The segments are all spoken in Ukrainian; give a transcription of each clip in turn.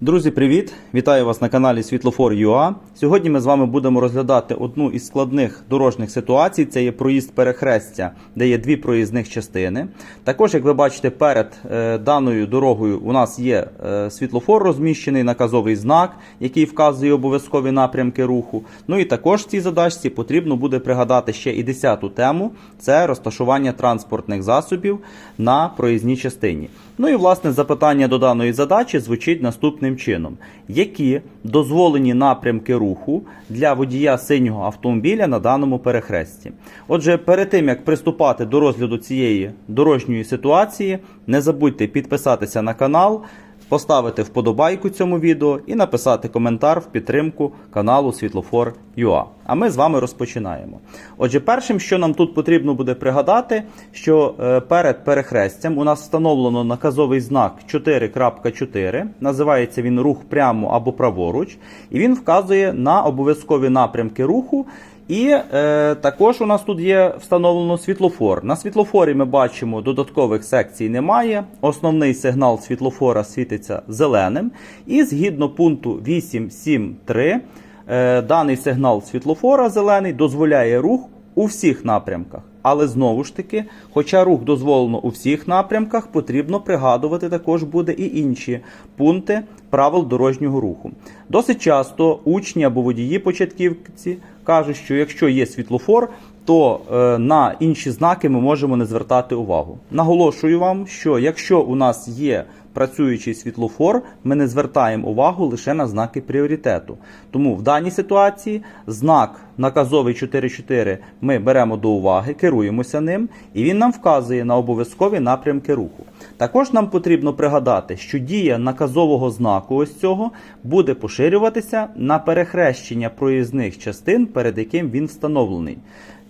Друзі, привіт! Вітаю вас на каналі Світлофор.ua. Сьогодні ми з вами будемо розглядати одну із складних дорожніх ситуацій. Це є проїзд перехрестя, де є дві проїзних частини. Також, як ви бачите, перед е, даною дорогою у нас є е, світлофор розміщений, наказовий знак, який вказує обов'язкові напрямки руху. Ну і також в цій задачці потрібно буде пригадати ще і 10-ту тему це розташування транспортних засобів на проїзній частині. Ну і власне запитання до даної задачі звучить наступним чином: які дозволені напрямки руху для водія синього автомобіля на даному перехресті? Отже, перед тим як приступати до розгляду цієї дорожньої ситуації, не забудьте підписатися на канал. Поставити вподобайку цьому відео і написати коментар в підтримку каналу Світлофор.ua. А ми з вами розпочинаємо. Отже, першим, що нам тут потрібно буде пригадати, що е, перед перехрестям у нас встановлено наказовий знак 4.4. Називається він рух прямо або праворуч, і він вказує на обов'язкові напрямки руху. І е, також у нас тут є встановлено світлофор. На світлофорі ми бачимо, додаткових секцій немає. Основний сигнал світлофора світиться зеленим. І згідно пункту 8.7.3, е, даний сигнал світлофора зелений дозволяє рух у всіх напрямках. Але знову ж таки, хоча рух дозволено у всіх напрямках, потрібно пригадувати також буде і інші пункти правил дорожнього руху. Досить часто учні або водії початківці кажуть, що якщо є світлофор, то е, на інші знаки ми можемо не звертати увагу. Наголошую вам, що якщо у нас є працюючий світлофор, ми не звертаємо увагу лише на знаки пріоритету. Тому в даній ситуації знак наказовий 4.4 ми беремо до уваги, керуємося ним, і він нам вказує на обов'язкові напрямки руху. Також нам потрібно пригадати, що дія наказового знаку ось цього буде поширюватися на перехрещення проїзних частин, перед яким він встановлений.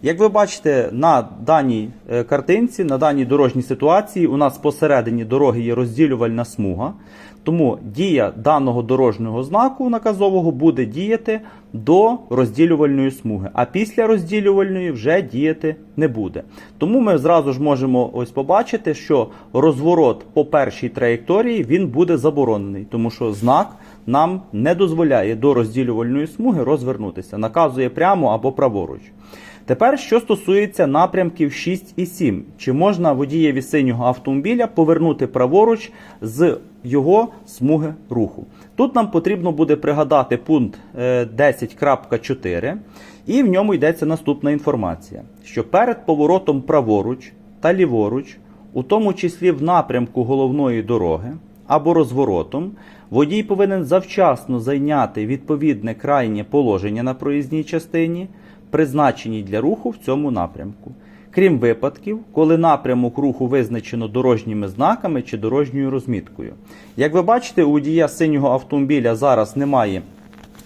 Як ви бачите, на даній е, картинці, на даній дорожній ситуації, у нас посередині дороги є розділювальна смуга. Тому дія даного дорожнього знаку наказового буде діяти до розділювальної смуги, а після розділювальної вже діяти не буде. Тому ми зразу ж можемо ось побачити, що розворот по першій траєкторії він буде заборонений, тому що знак нам не дозволяє до розділювальної смуги розвернутися, наказує прямо або праворуч. Тепер, що стосується напрямків 6 і 7, чи можна водієві синього автомобіля повернути праворуч з його смуги руху? Тут нам потрібно буде пригадати пункт е, 10.4, і в ньому йдеться наступна інформація: що перед поворотом праворуч та ліворуч, у тому числі в напрямку головної дороги або розворотом, водій повинен завчасно зайняти відповідне крайнє положення на проїзній частині призначені для руху в цьому напрямку. Крім випадків, коли напрямок руху визначено дорожніми знаками чи дорожньою розміткою. Як ви бачите, у водія синього автомобіля зараз немає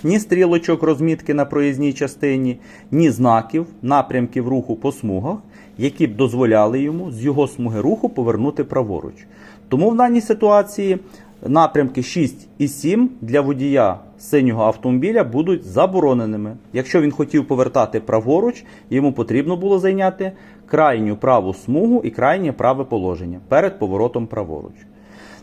ні стрілочок розмітки на проїзній частині, ні знаків, напрямків руху по смугах, які б дозволяли йому з його смуги руху повернути праворуч. Тому в даній ситуації напрямки 6 і 7 для водія синього автомобіля будуть забороненими. Якщо він хотів повертати праворуч, йому потрібно було зайняти крайню праву смугу і крайнє праве положення перед поворотом праворуч.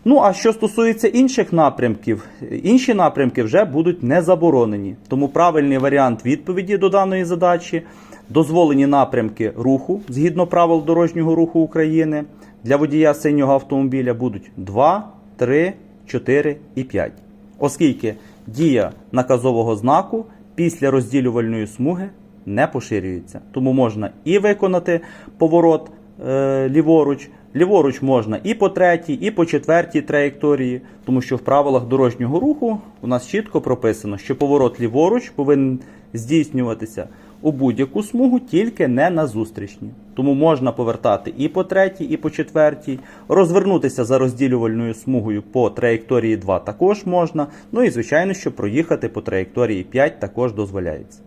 Ну, а що стосується інших напрямків, інші напрямки вже будуть не заборонені. Тому правильний варіант відповіді до даної задачі дозволені напрямки руху згідно правил дорожнього руху України для водія синього автомобіля будуть 2, 3, 4 і 5. Оскільки дія наказового знаку після розділювальної смуги не поширюється. Тому можна і виконати поворот е, ліворуч, ліворуч можна і по третій, і по четвертій траєкторії, тому що в правилах дорожнього руху у нас чітко прописано, що поворот ліворуч повинен здійснюватися у будь-яку смугу, тільки не на зустрічні. Тому можна повертати і по третій, і по четвертій, розвернутися за розділювальною смугою по траєкторії 2 також можна. Ну і звичайно, що проїхати по траєкторії 5 також дозволяється.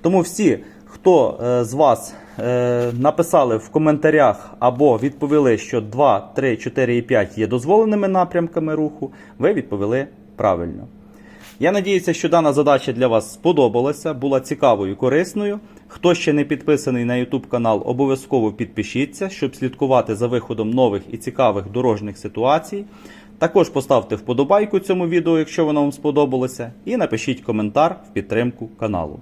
Тому всі, хто е, з вас е, написали в коментарях або відповіли, що 2, 3, 4 і 5 є дозволеними напрямками руху, ви відповіли правильно. Я надіюся, що дана задача для вас сподобалася, була цікавою і корисною. Хто ще не підписаний на YouTube канал, обов'язково підпишіться, щоб слідкувати за виходом нових і цікавих дорожніх ситуацій. Також поставте вподобайку цьому відео, якщо воно вам сподобалося, і напишіть коментар в підтримку каналу.